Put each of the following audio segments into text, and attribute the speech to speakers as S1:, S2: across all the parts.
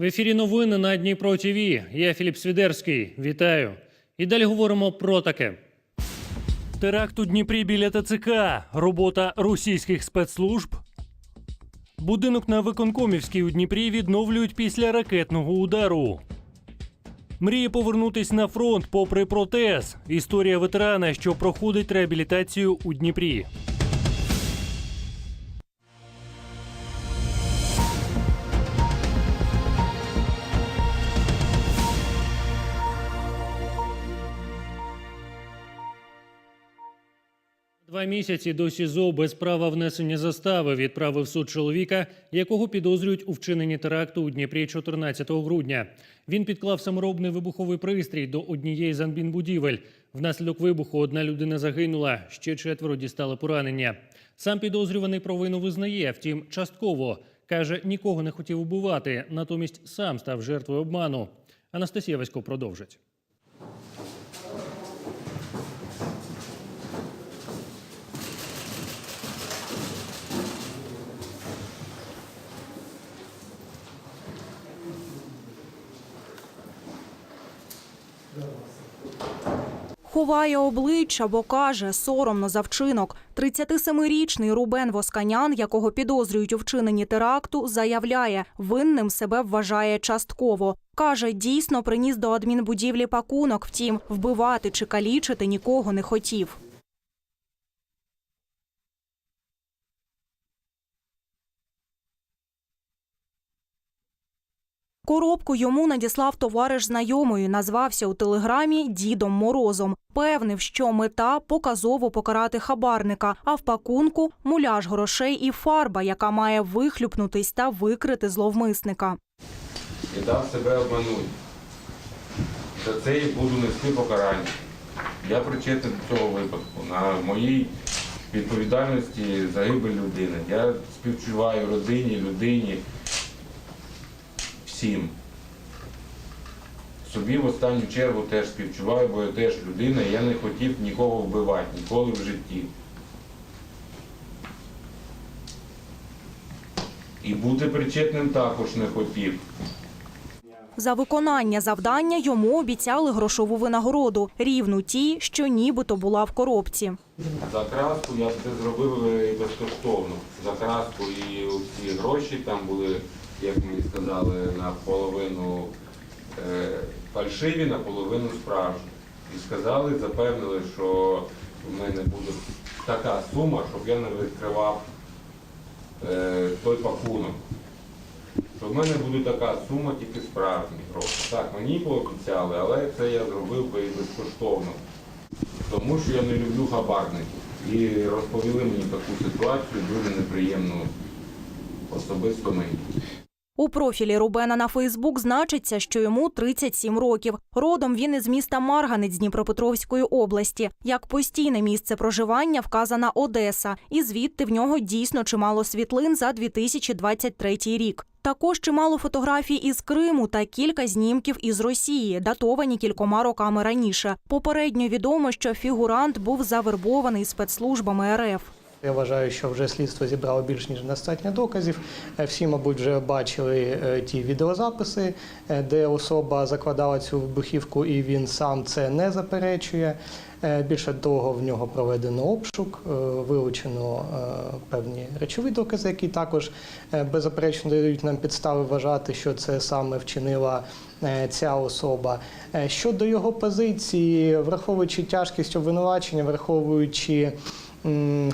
S1: В ефірі новини на Дніпро ТВ. Я Філіп Свідерський. Вітаю. І далі говоримо про таке. Теракт у Дніпрі біля ТЦК. Робота російських спецслужб. Будинок на Виконкомівській у Дніпрі відновлюють після ракетного удару. Мріє повернутись на фронт попри протез. Історія ветерана, що проходить реабілітацію у Дніпрі. Два місяці до СІЗО без права внесення застави відправив суд чоловіка, якого підозрюють у вчиненні теракту у Дніпрі 14 грудня. Він підклав саморобний вибуховий пристрій до однієї з анбінбудівель. Внаслідок вибуху одна людина загинула, ще четверо дістали поранення. Сам підозрюваний провину визнає, втім, частково каже, нікого не хотів убивати, натомість сам став жертвою обману. Анастасія Васько продовжить.
S2: Ховає обличчя, бо каже, соромно за вчинок. 37-річний Рубен Восканян, якого підозрюють у вчиненні теракту, заявляє, винним себе вважає частково. Каже, дійсно приніс до адмінбудівлі пакунок, втім, вбивати чи калічити нікого не хотів. Коробку йому надіслав товариш знайомої, назвався у телеграмі Дідом Морозом. Певнив, що мета показово покарати хабарника, а в пакунку муляж грошей і фарба, яка має вихлюпнутись та викрити зловмисника.
S3: і дав себе обманути. За це і буду нести покарання. Я причетний до цього випадку. На моїй відповідальності загибель людини. Я співчуваю родині, людині, всім. Собі в останню чергу теж співчуваю, бо я теж людина, і я не хотів нікого вбивати, ніколи в житті. І бути причетним також не хотів.
S2: За виконання завдання йому обіцяли грошову винагороду, рівну тій, що нібито була в коробці.
S3: За краску я це зробив е, безкоштовно. За краску і всі гроші там були, як мені сказали, наполовину е, фальшиві, наполовину справжні. І сказали, запевнили, що в мене буде така сума, щоб я не відкривав е, той пакунок. Що в мене буде така сума, тільки справжні гроші. Так, мені пообіцяли, але це я зробив би і безкоштовно тому що я не люблю хабарників. І розповіли мені таку ситуацію, дуже неприємну особисто мені.
S2: У профілі Рубена на Фейсбук значиться, що йому 37 років. Родом він із міста Марганець Дніпропетровської області. Як постійне місце проживання вказана Одеса, і звідти в нього дійсно чимало світлин за 2023 рік. Також чимало фотографій із Криму та кілька знімків із Росії, датовані кількома роками раніше. Попередньо відомо, що фігурант був завербований спецслужбами РФ.
S4: Я вважаю, що вже слідство зібрало більш ніж достатньо доказів. Е, Всі, мабуть, вже бачили е, ті відеозаписи, е, де особа закладала цю вибухівку, і він сам це не заперечує. Більше того, в нього проведено обшук, вилучено певні речові докази, які також беззаперечно дають нам підстави вважати, що це саме вчинила ця особа. Щодо його позиції, враховуючи тяжкість обвинувачення, враховуючи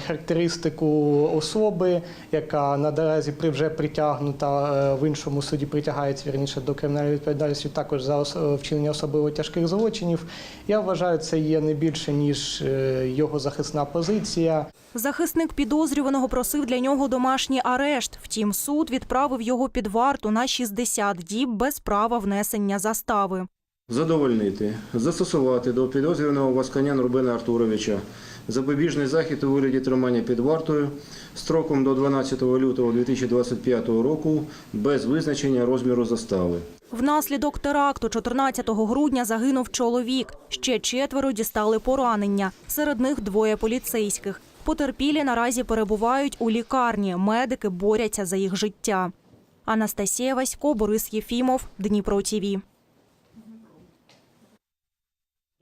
S4: характеристику особи, яка наразі при вже притягнута е, в іншому суді притягається вірніше до кримінальної відповідальності також за е, вчинення особливо тяжких злочинів. Я вважаю, це є не більше ніж е, його захисна позиція.
S2: Захисник підозрюваного просив для нього домашній арешт. Втім, суд відправив його під варту на 60 діб без права внесення застави.
S5: Задовольнити, застосувати до підозрюваного Васканян Рубена Артуровича запобіжний захід у вигляді тримання під вартою строком до 12 лютого 2025 року без визначення розміру застави.
S2: Внаслідок теракту 14 грудня загинув чоловік. Ще четверо дістали поранення. Серед них двоє поліцейських. Потерпілі наразі перебувають у лікарні. Медики борються за їх життя. Анастасія Васько, Борис Єфімов, Дніпро ТІВІ.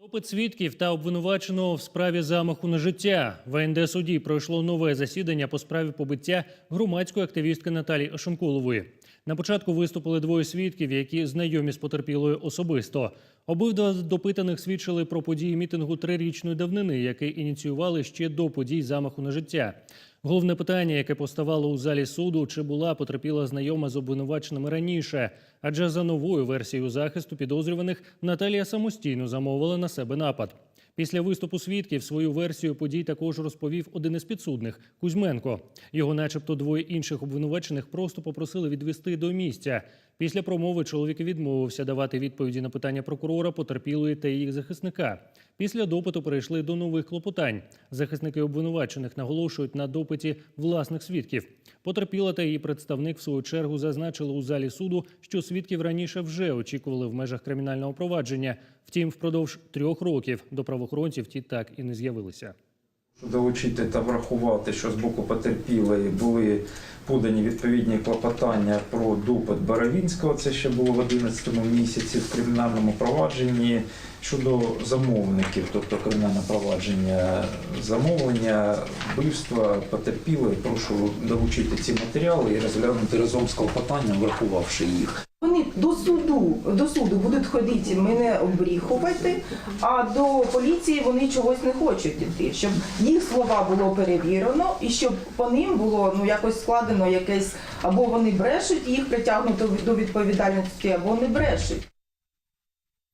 S1: Допит свідків та обвинуваченого в справі замаху на життя в АНД суді пройшло нове засідання по справі побиття громадської активістки Наталії Ошенкулової. На початку виступили двоє свідків, які знайомі з потерпілою особисто. Обидва допитаних свідчили про події мітингу трирічної давнини, який ініціювали ще до подій замаху на життя. Головне питання, яке поставало у залі суду, чи була потерпіла знайома з обвинуваченими раніше, адже за новою версією захисту підозрюваних Наталія самостійно замовила на себе напад. Після виступу свідків свою версію подій також розповів один із підсудних Кузьменко. Його, начебто, двоє інших обвинувачених просто попросили відвести до місця. Після промови чоловік відмовився давати відповіді на питання прокурора, потерпілої та їх захисника. Після допиту перейшли до нових клопотань. Захисники обвинувачених наголошують на допиті власних свідків. Потерпіла та її представник в свою чергу зазначили у залі суду, що свідків раніше вже очікували в межах кримінального провадження. Втім, впродовж трьох років до правоохоронців ті так і не з'явилися.
S6: Долучити та врахувати, що з боку потерпілої були подані відповідні клопотання про допит Баравінського. це ще було в 11 місяці в кримінальному провадженні щодо замовників, тобто кримінальне провадження замовлення, вбивства потерпілої. Прошу долучити ці матеріали і розглянути разом з клопотанням, врахувавши їх.
S7: Вони до суду, до суду будуть ходити, мене обріхувати, а до поліції вони чогось не хочуть іти, щоб їх слова було перевірено і щоб по ним було ну якось складено якесь або вони брешуть, їх притягнуто до відповідальності, або не брешуть.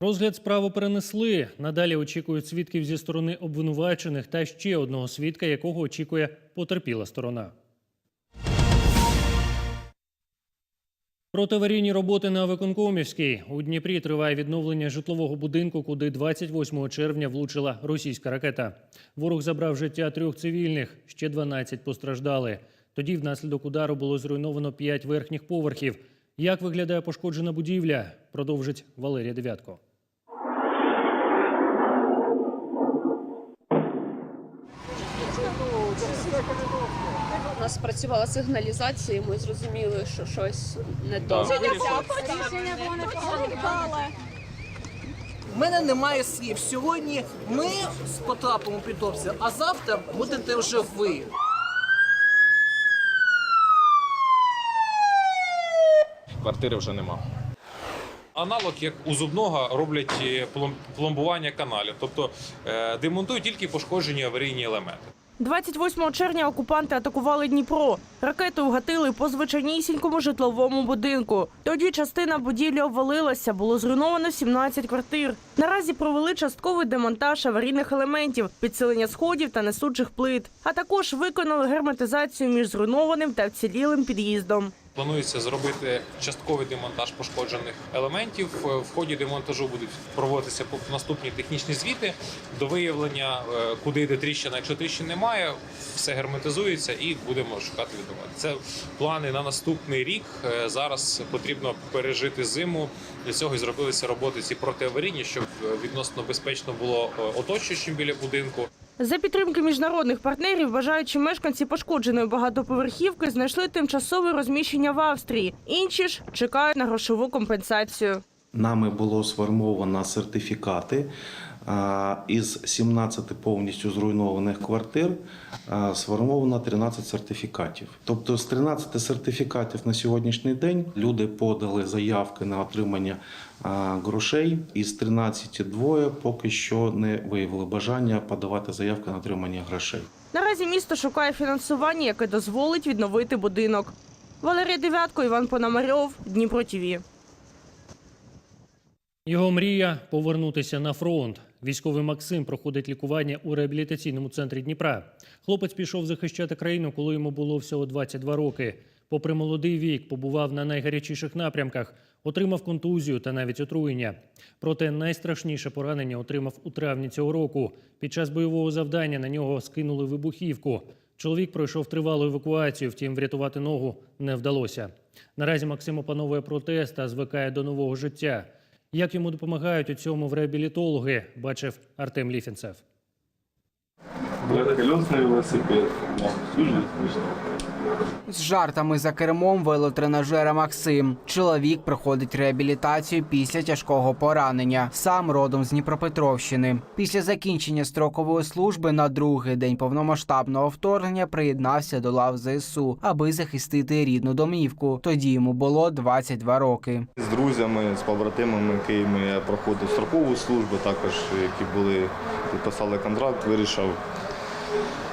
S1: Розгляд справи перенесли. Надалі очікують свідків зі сторони обвинувачених та ще одного свідка, якого очікує потерпіла сторона. Протиаварійні роботи на Виконкомівській. У Дніпрі триває відновлення житлового будинку, куди 28 червня влучила російська ракета. Ворог забрав життя трьох цивільних, ще 12 постраждали. Тоді внаслідок удару було зруйновано 5 верхніх поверхів. Як виглядає пошкоджена будівля? Продовжить Валерія Девятко.
S8: У нас працювала сигналізація, і ми зрозуміли, що щось не то.
S9: У мене немає слів. Сьогодні ми потрапимо під обстріл, а завтра будете вже ви.
S10: квартири вже нема. Аналог, як у зубного, роблять е, пломбування каналів, тобто е, демонтують тільки пошкоджені аварійні елементи.
S11: 28 червня окупанти атакували Дніпро. Ракети гатили по звичайнісінькому житловому будинку. Тоді частина будівлі обвалилася, було зруйновано 17 квартир. Наразі провели частковий демонтаж аварійних елементів, підсилення сходів та несучих плит. А також виконали герметизацію між зруйнованим та вцілілим під'їздом.
S10: Планується зробити частковий демонтаж пошкоджених елементів. Е, В ході демонтажу будуть проводитися наступні технічні звіти до виявлення, е, куди йде тріщина. Якщо тріщин немає, все герметизується і будемо шукати відновлення. Це плани на наступний рік. Е, Зараз потрібно пережити зиму. Для цього і зробилися роботи ці протиаварійні, щоб відносно безпечно було оточуючим біля будинку.
S11: За підтримки міжнародних партнерів, бажаючі мешканці пошкодженої багатоповерхівки знайшли тимчасове розміщення в Австрії. Інші ж чекають на грошову компенсацію.
S12: Нами було сформовано сертифікати. Із 17 повністю зруйнованих квартир сформовано 13 сертифікатів. Тобто з 13 сертифікатів на сьогоднішній день люди подали заявки на отримання грошей. Із 13 двоє поки що не виявили бажання подавати заявки на отримання грошей.
S11: Наразі місто шукає фінансування, яке дозволить відновити будинок. Валерія Девятко, Іван Пономарьов, Дніпро ТІВІ.
S1: Його мрія повернутися на фронт. Військовий Максим проходить лікування у реабілітаційному центрі Дніпра. Хлопець пішов захищати країну, коли йому було всього 22 роки. Попри молодий вік, побував на найгарячіших напрямках, отримав контузію та навіть отруєння. Проте найстрашніше поранення отримав у травні цього року. Під час бойового завдання на нього скинули вибухівку. Чоловік пройшов тривалу евакуацію, втім врятувати ногу не вдалося. Наразі Максим опановує протест та звикає до нового життя. Як йому допомагають у цьому в реабілітологи, бачив Артем Ліфінцев.
S13: Велосипед. Дуже смішно.
S14: З жартами за кермом велотренажера Максим. Чоловік проходить реабілітацію після тяжкого поранення. Сам родом з Дніпропетровщини. Після закінчення строкової служби на другий день повномасштабного вторгнення приєднався до лав ЗСУ, аби захистити рідну домівку. Тоді йому було 22 роки.
S13: З друзями, з побратимами, якими я проходив строкову службу, також які були, підписали контракт, вирішив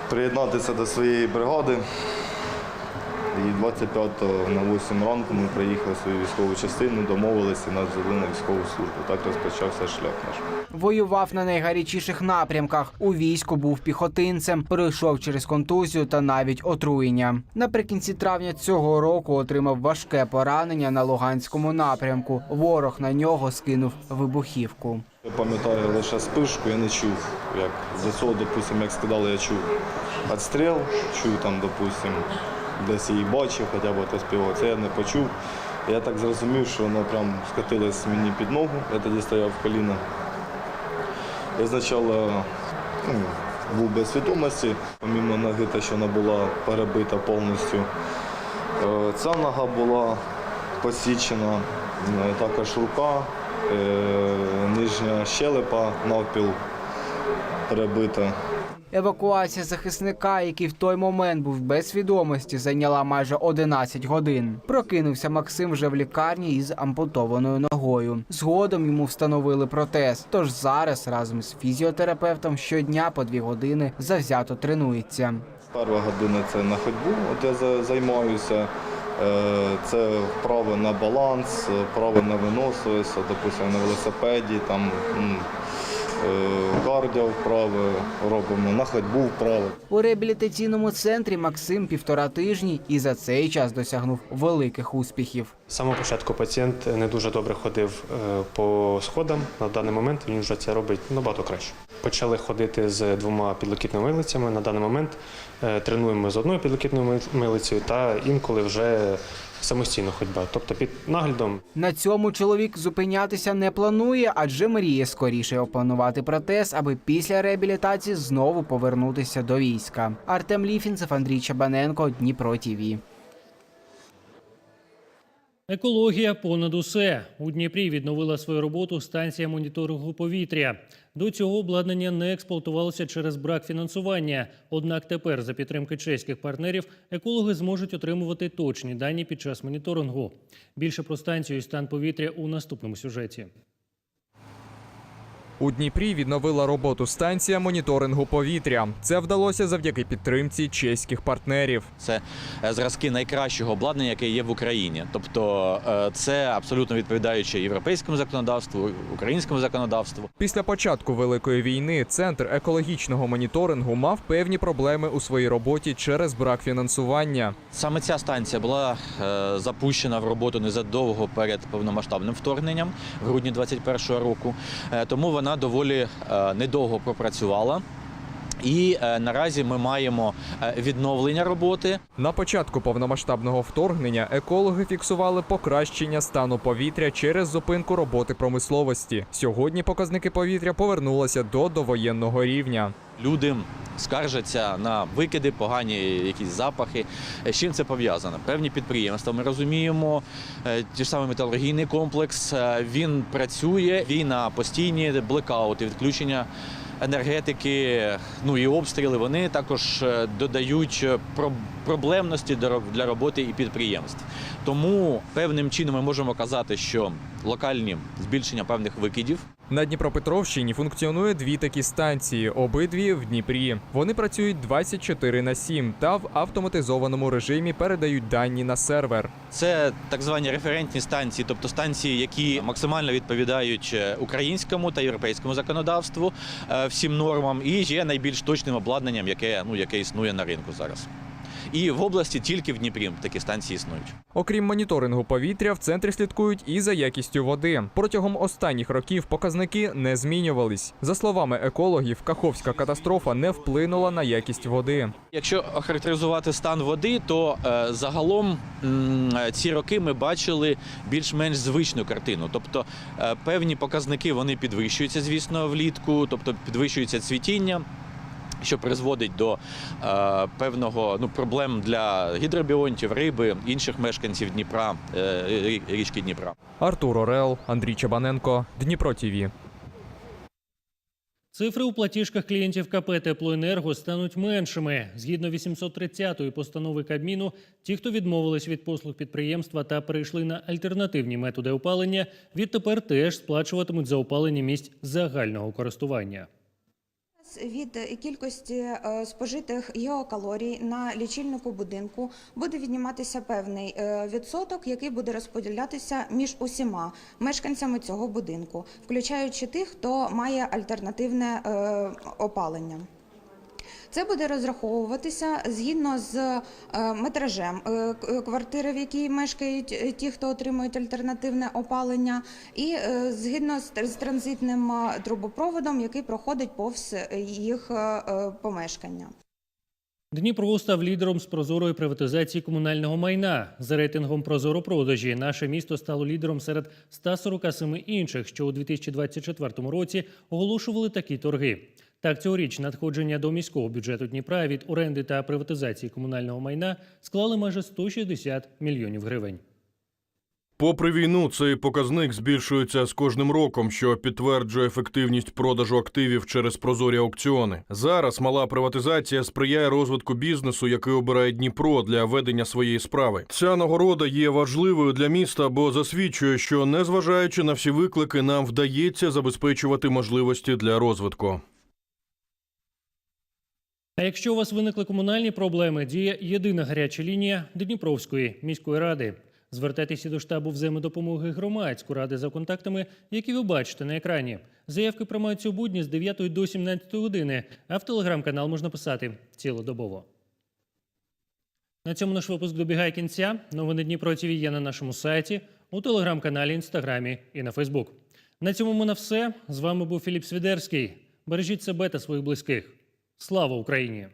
S13: приєднатися до своєї бригади. І 25 на 8 ранку ми приїхали в свою військову частину, домовилися нас взяли на військову службу. Так розпочався шлях наш.
S14: Воював на найгарячіших напрямках. У війську був піхотинцем, пройшов через контузію та навіть отруєння. Наприкінці травня цього року отримав важке поранення на Луганському напрямку. Ворог на нього скинув вибухівку.
S13: Я пам'ятаю лише спишку, я не чув. Як до цього, допустим, як скидали, я чув відстріл, чув там, допустим, десь її бачив, хоча б хтось співав. Це я не почув. Я так зрозумів, що вона прям скотилась мені під ногу. Я тоді стояв в коліна. Я спочатку ну, був без свідомості, помімо ноги, те, що вона була перебита повністю. Е, Ця нога була посічена, е, також рука, е, нижня щелепа навпіл перебита.
S14: Евакуація захисника, який в той момент був без свідомості, зайняла майже 11 годин. Прокинувся Максим вже в лікарні із ампутованою ногою. Згодом йому встановили протез. Тож зараз разом з фізіотерапевтом щодня по дві години завзято тренується.
S13: Перша година це на ходьбу, от я за- займаюся. Е, Це вправи на баланс, вправи на виносливість, допустимо, на велосипеді, там кардіо вправи робимо, на ходьбу вправи.
S14: У реабілітаційному центрі Максим півтора тижні і за цей час досягнув великих успіхів.
S15: З самого початку пацієнт не дуже добре ходив е, по сходам. На даний момент він вже це робить набагато краще. Почали ходити з двома підлокітними милицями. На даний момент е, тренуємо з одною підлокітною милицею та інколи вже самостійно ходьба, тобто під наглядом
S14: На цьому чоловік зупинятися не планує, адже мріє скоріше опанувати протез, аби після реабілітації знову повернутися до війська. Артем Ліфінцев, Андрій Чабаненко, Дніпро ТІВІ.
S1: Екологія понад усе у Дніпрі відновила свою роботу станція моніторингу повітря. До цього обладнання не експлуатувалося через брак фінансування. Однак тепер, за підтримки чеських партнерів, екологи зможуть отримувати точні дані під час моніторингу. Більше про станцію і стан повітря у наступному сюжеті.
S16: У Дніпрі відновила роботу станція моніторингу повітря. Це вдалося завдяки підтримці чеських партнерів.
S17: Це е, зразки найкращого обладнання, яке є в Україні. Тобто е, це абсолютно відповідаюче європейському законодавству, українському законодавству.
S16: Після початку великої війни центр екологічного моніторингу мав певні проблеми у своїй роботі через брак фінансування.
S17: Саме ця станція була е, запущена в роботу незадовго перед повномасштабним вторгненням в грудні 2021 року. Тому вона доволі е, недовго пропрацювала. І е, наразі ми маємо е, відновлення роботи.
S16: На початку повномасштабного вторгнення екологи фіксували покращення стану повітря через зупинку роботи промисловості. Сьогодні показники повітря повернулися до довоєнного рівня.
S17: Люди скаржаться на викиди, погані якісь запахи. З чим це пов'язано? Певні підприємства. Ми розуміємо, е, ті ж саме металургійний комплекс. е, Він працює, він на постійні блекаути, відключення енергетики, ну і обстріли. Вони також е, додають е, проблемності для роботи і підприємств. Тому певним чином ми можемо казати, що локальні збільшення певних викидів.
S16: На Дніпропетровщині функціонує дві такі станції, обидві в Дніпрі. Вони працюють 24 на 7 та в автоматизованому режимі передають дані на сервер.
S17: Це так звані референтні станції, тобто станції, які максимально відповідають е, українському та європейському законодавству, е, всім нормам, і є найбільш точним обладнанням, яке ну яке існує на ринку зараз. І в області тільки в Дніпрі такі станції існують.
S16: Окрім моніторингу повітря, в центрі слідкують і за якістю води. Протягом останніх років показники не змінювались. За словами екологів, каховська катастрофа не вплинула на якість води.
S17: Якщо охарактеризувати стан води, то е, загалом е, ці роки ми бачили більш-менш звичну картину. Тобто е, певні показники вони підвищуються, звісно, влітку, тобто підвищується цвітіння. Що призводить до е, певного ну, проблем для гідробіонтів, риби, інших мешканців Дніпра, е, річки Дніпра.
S16: Артур Орел, Андрій Чабаненко, Дніпро ТІВІ.
S1: Цифри у платіжках клієнтів КП «Теплоенерго» стануть меншими. Згідно 830-ї постанови Кабміну, ті, хто відмовились від послуг підприємства та перейшли на альтернативні методи опалення, відтепер теж сплачуватимуть за опалення місць загального користування.
S18: Від кількості е, спожитих геокалорій на лічильнику будинку буде відніматися певний е, відсоток, який буде розподілятися між усіма мешканцями цього будинку, включаючи тих, хто має альтернативне е, опалення. Це буде розраховуватися згідно з е, метражем е, квартири, в якій мешкають е, ті, хто отримують альтернативне опалення, і е, згідно з транзитним е, трубопроводом, який проходить повз їх е, е, помешкання.
S1: Дніпро став лідером з прозорої приватизації комунального майна. За рейтингом Прозоро продажі наше місто стало лідером серед 147 інших, що у 2024 році оголошували такі торги. Так, цьогоріч надходження до міського бюджету Дніпра від оренди та приватизації комунального майна склали майже 160 мільйонів гривень.
S19: Попри війну, цей показник збільшується з кожним роком, що підтверджує ефективність продажу активів через прозорі аукціони. Зараз мала приватизація сприяє розвитку бізнесу, який обирає Дніпро для ведення своєї справи. Ця нагорода є важливою для міста, бо засвідчує, що незважаючи на всі виклики, нам вдається забезпечувати можливості для розвитку.
S1: А якщо у вас виникли комунальні проблеми, діє єдина гаряча лінія Дніпровської міської ради. Звертайтеся до штабу взаємодопомоги громадську ради за контактами, які ви бачите на екрані. Заявки приймаються у будні з 9 до 17 години, а в телеграм-канал можна писати цілодобово. На цьому наш випуск добігає кінця. Новини Дніпро ТВ є на нашому сайті, у телеграм-каналі, інстаграмі і на Фейсбук. На цьому ми на все. З вами був Філіп Свідерський. Бережіть себе та своїх близьких. Слава Україні!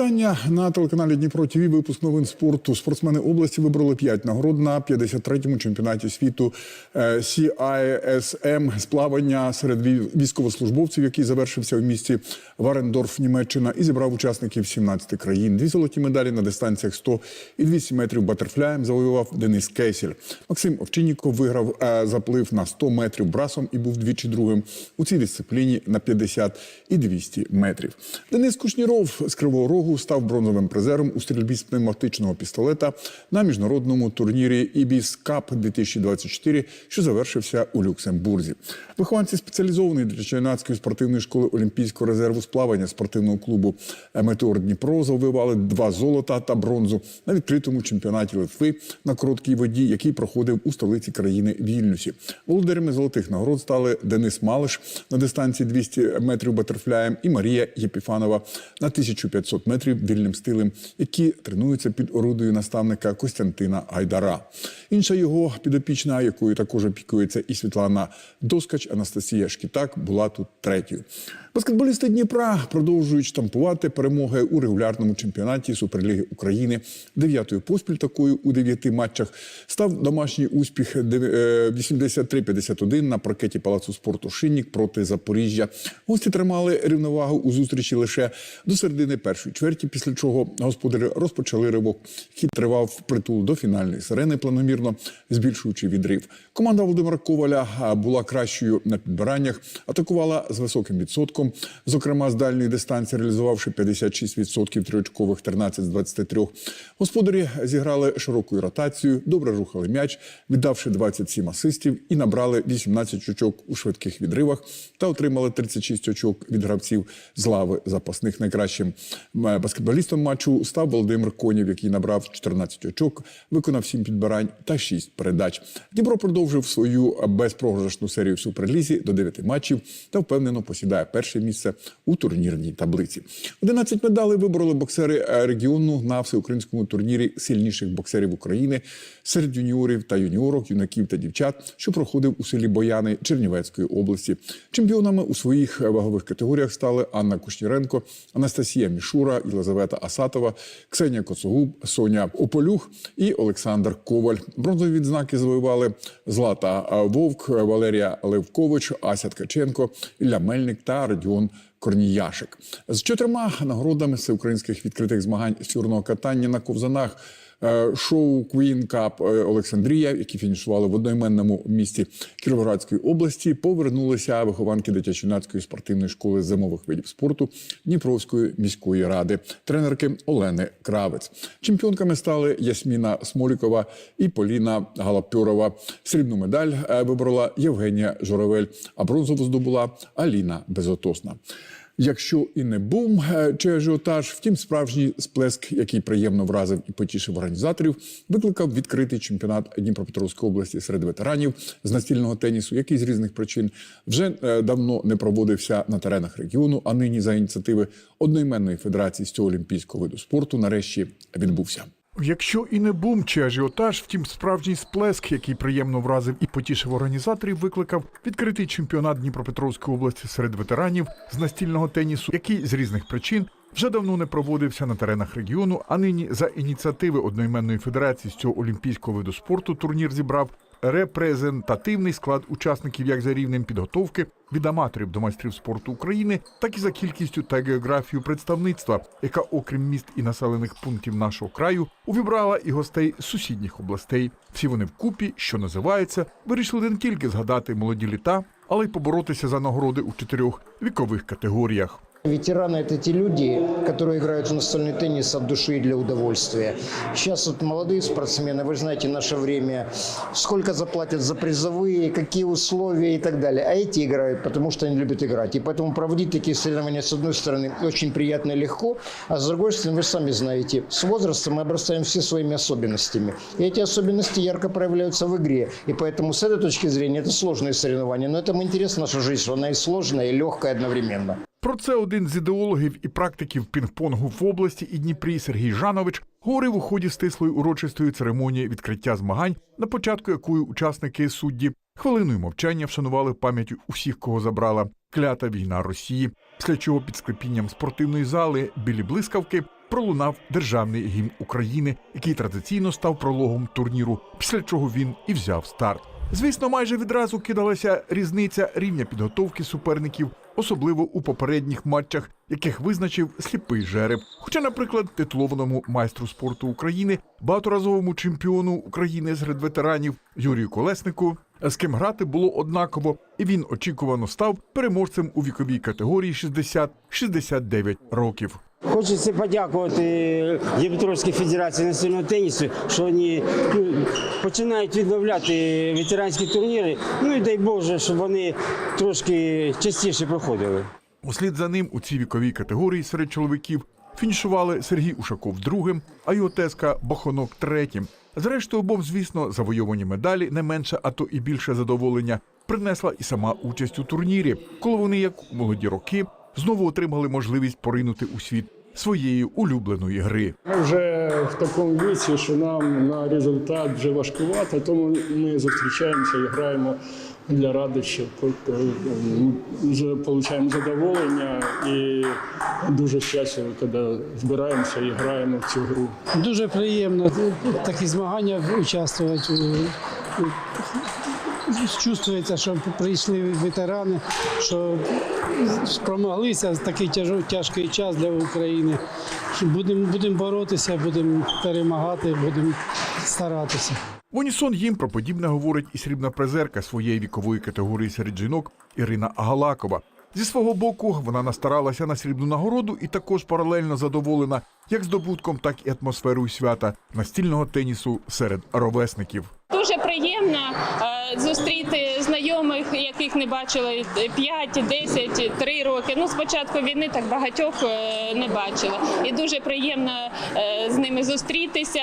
S20: Вітання на телеканалі Дніпро ТВ. Випуск новин спорту. Спортсмени області вибрали 5 нагород на 53-му чемпіонаті світу е, CISM з плавання серед вій- військовослужбовців, який завершився в місті Варендорф, Німеччина, і зібрав учасників 17 країн. Дві золоті медалі на дистанціях 100 і 200 метрів батерфляєм завоював Денис Кейсель. Максим Овчинніков виграв е, заплив на 100 метрів брасом і був двічі другим у цій дисципліні на 50 і 200 метрів. Денис Кушніров з Кривого Рогу став бронзовим призером у стрільбі з пневматичного пістолета на міжнародному турнірі Ібіс Кап 2024, що завершився у Люксембурзі. Вихованці спеціалізованої для чайнацької спортивної школи Олімпійського резерву з плавання спортивного клубу Метеор Дніпро завоювали два золота та бронзу на відкритому чемпіонаті Литви на короткій воді, який проходив у столиці країни Вільнюсі. Володарями золотих нагород стали Денис Малиш на дистанції 200 метрів батерфляєм і Марія Єпіфанова на 1500 метрів вільним стилем, які тренуються під орудою наставника Костянтина Гайдара. Інша його підопічна, якою також опікується і Світлана Доскач, Анастасія Шкітак, була тут третьою. Баскетболісти Дніпра продовжують штампувати перемоги у регулярному чемпіонаті Суперліги України. Дев'ятою поспіль такою у дев'яти матчах став домашній успіх дев- е, 83-51 на паркеті Палацу спорту Шинник проти Запоріжжя. Гості тримали рівновагу у зустрічі лише до середини першої чверті, після чого господарі розпочали ривок, який тривав впритул до фінальної сирени планомірно, збільшуючи відрив. Команда Володимира Коваля була кращою на підбираннях, атакувала з високим відсотком, зокрема з дальньої дистанції, реалізувавши 56% триочкових 13 з 23. Господарі зіграли широкою ротацією, добре рухали м'яч, віддавши 27 асистів і набрали 18 очок у швидких відривах та отримали 36 очок від гравців з лави запасних. Найкращим Баскетболістом матчу став Володимир Конєв, який набрав 14 очок, виконав 7 підбирань та 6 передач. Дніпро продовжив свою безпрограшну серію в суперлізі до 9 матчів та впевнено посідає перше місце у турнірній таблиці. 11 медалей вибороли боксери е, регіону на всеукраїнському турнірі сильніших боксерів України серед юніорів та юніорок, юнаків та дівчат, що проходив у селі Бояни Чернівецької області. Чемпіонами у своїх вагових категоріях стали Анна Кушніренко, Анастасія Мішура, Єлизавета Асатова, Ксенія Коцогуб, Соня Ополюх і Олександр Коваль. Бронзові відзнаки завоювали Злата Вовк, Валерія Левкович, Ася Ткаченко, Ілля Мельник та Радіон Корніяшик. З чотирма нагородами всеукраїнських відкритих змагань з фігурного катання на ковзанах. е, Шоу Queen Cup е, Олександрія, які фінішували в одноіменному місті Кіровоградської області, повернулися вихованки дитячо-юнацької спортивної школи зимових видів спорту Дніпровської міської ради, тренерки Олени Кравець. Чемпіонками стали Ясміна Смолікова і Поліна Галапьорова. Срібну медаль е, виборола Євгенія Журавель, а бронзову здобула Аліна Безотосна. Якщо і не бум е, чи ажіотаж, втім, справжній сплеск, який приємно вразив і потішив організаторів, викликав відкритий чемпіонат Дніпропетровської області серед ветеранів з настільного тенісу, який з різних причин вже е, давно не проводився на теренах регіону. А нині за ініціативи одноіменної федерації з цього олімпійського виду спорту нарешті відбувся.
S21: Якщо і не бум чи ажіотаж, втім, справжній сплеск, який приємно вразив і потішив організаторів, викликав відкритий чемпіонат Дніпропетровської області серед ветеранів з настільного тенісу, який з різних причин вже давно не проводився на теренах регіону. А нині за ініціативи одноіменної федерації з цього олімпійського виду спорту турнір зібрав репрезентативний склад учасників як за рівнем підготовки від аматорів до майстрів спорту України, так і за кількістю та географією представництва, яка, окрім міст і населених пунктів нашого краю, увібрала і гостей сусідніх областей. Всі вони вкупі, що називається, вирішили не тільки згадати молоді літа, але й поборотися за нагороди у чотирьох вікових категоріях.
S22: Ветераны – это те люди, которые играют в настольный теннис от души и для удовольствия. Сейчас вот молодые спортсмены, вы знаете, наше время, сколько заплатят за призовые, какие условия и так далее. А эти играют, потому что они любят играть. И поэтому проводить такие соревнования, с одной стороны, очень приятно и легко, а с другой стороны, вы сами знаете, с возрастом мы обрастаем все своими особенностями. И эти особенности ярко проявляются в игре. И поэтому с этой точки зрения это сложные соревнования. Но этому интересна наша жизнь, что она и сложная, и легкая одновременно.
S21: Про це один з ідеологів і практиків пінг-понгу в області і Дніпрі Сергій Жанович говорив у ході стислої урочистої церемонії відкриття змагань, на початку якої учасники судді хвилиною мовчання вшанували пам'ять усіх, кого забрала клята війна Росії. Після чого під склепінням спортивної зали білі блискавки пролунав державний гімн України, який традиційно став прологом турніру. Після чого він і взяв старт. Звісно, майже відразу кидалася різниця рівня підготовки суперників, особливо у попередніх матчах, яких визначив сліпий жереб. Хоча, наприклад, титулованому майстру спорту України, багаторазовому чемпіону України серед ветеранів Юрію Колеснику, з ким грати було однаково, і він очікувано став переможцем у віковій категорії 60-69 років.
S23: Хочеться подякувати Дніпропетровській федерації настільного тенісу, що вони ну, починають відновляти ветеранські турніри. Ну і дай Боже, щоб вони трошки частіше проходили.
S21: Услід за ним у цій віковій категорії серед чоловіків фінішували Сергій Ушаков другим, а його тезка Бахонок третім. Зрештою, обом, звісно, завойовані медалі не менше, а то і більше задоволення принесла і сама участь у турнірі, коли вони, як у молоді роки, знову отримали можливість поринути у світ своєї улюбленої гри.
S24: Ми вже в такому віці, що нам на результат вже важкувато, тому ми зустрічаємося і граємо для радощів, отримуємо задоволення і дуже щасливі, коли збираємося і граємо в цю гру.
S25: Дуже приємно такі змагання участвувати. Чувствується, що прийшли ветерани, що спромоглися в такий тяжкий час для України. Будемо будем боротися, будемо перемагати, будемо старатися.
S21: В унісон їм про подібне говорить і срібна призерка своєї вікової категорії серед жінок Ірина Агалакова. Зі свого боку вона настаралася на срібну нагороду і також паралельно задоволена як здобутком, так і атмосферою свята настільного тенісу серед ровесників.
S26: Дуже приємно.
S27: е, зустріти знайомих, яких не бачили 5, 10, 3 роки. Ну, спочатку війни так багатьох е, не бачила. І дуже приємно е, з ними зустрітися,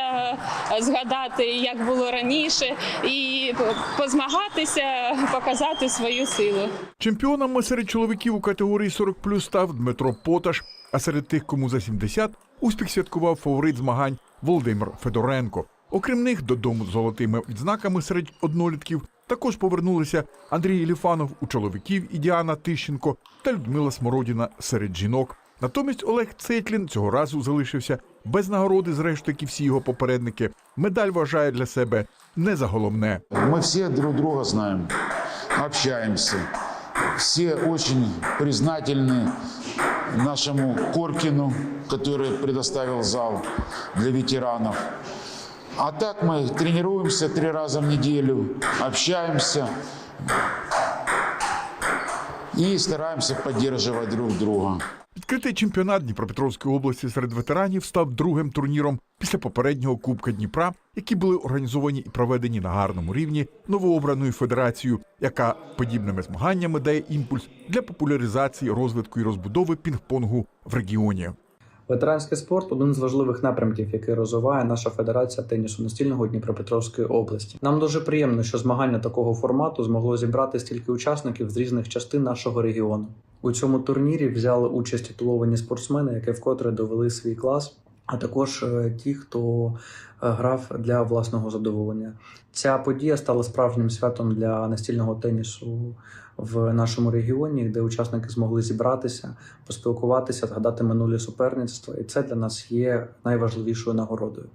S27: згадати, як було раніше, і позмагатися, показати свою силу.
S21: Чемпіонами серед чоловіків у категорії 40 став Дмитро Поташ. А серед тих, кому за 70, успіх святкував фаворит змагань Володимир Федоренко. Окрім них, додому з золотими відзнаками серед однолітків також повернулися Андрій Єліфанов у чоловіків і Діана Тищенко та Людмила Смородіна серед жінок. Натомість Олег Цетлін цього разу залишився без нагороди, зрештою, як і всі його попередники. Медаль вважає для себе не за головне.
S28: Мы все друг друга знаем, общаемся. Все очень признательны нашему Коркину, который предоставил зал для ветеранов. А так мы тренируемся три раза в неделю, общаемся и стараемся поддерживать друг друга.
S21: Відкритий чемпіонат Дніпропетровської області серед ветеранів став другим турніром після попереднього Кубка Дніпра, які були організовані і проведені на гарному рівні новообраною федерацією, яка подібними змаганнями дає імпульс для популяризації, розвитку і розбудови пінг-понгу в регіоні.
S29: Ветеранський спорт один з важливих напрямків, який розвиває наша федерація тенісу настільного Дніпропетровської області. Нам дуже приємно, що змагання такого формату змогло зібрати стільки учасників з різних частин нашого регіону. У цьому турнірі взяли участь титуловані спортсмени, які вкотре довели свій клас. А також е, ті, хто е, грав для власного задоволення. Ця подія стала справжнім святом для настільного тенісу в нашому регіоні, де учасники змогли зібратися, поспілкуватися, згадати минулі суперництва, і це для нас є найважливішою нагородою.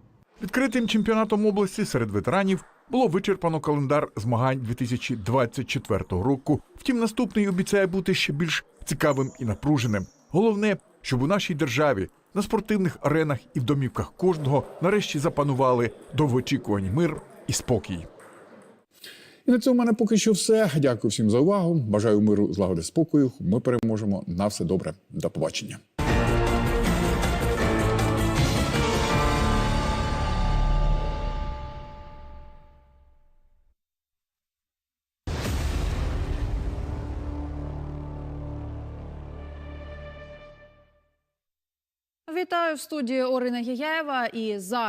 S21: Відкритим чемпіонатом області серед ветеранів було вичерпано календар змагань 2024 року. Втім, наступний обіцяє бути ще більш цікавим і напруженим. Головне, щоб у нашій державі на спортивних аренах і в домівках кожного нарешті запанували довгоочікувані мир і спокій.
S20: І на цьому в мене поки що все. Дякую всім за увагу. Бажаю миру, злагоди, спокою. Ми переможемо. На все добре. До побачення.
S30: Вітаю в студії Орина Гіяєва. І зараз.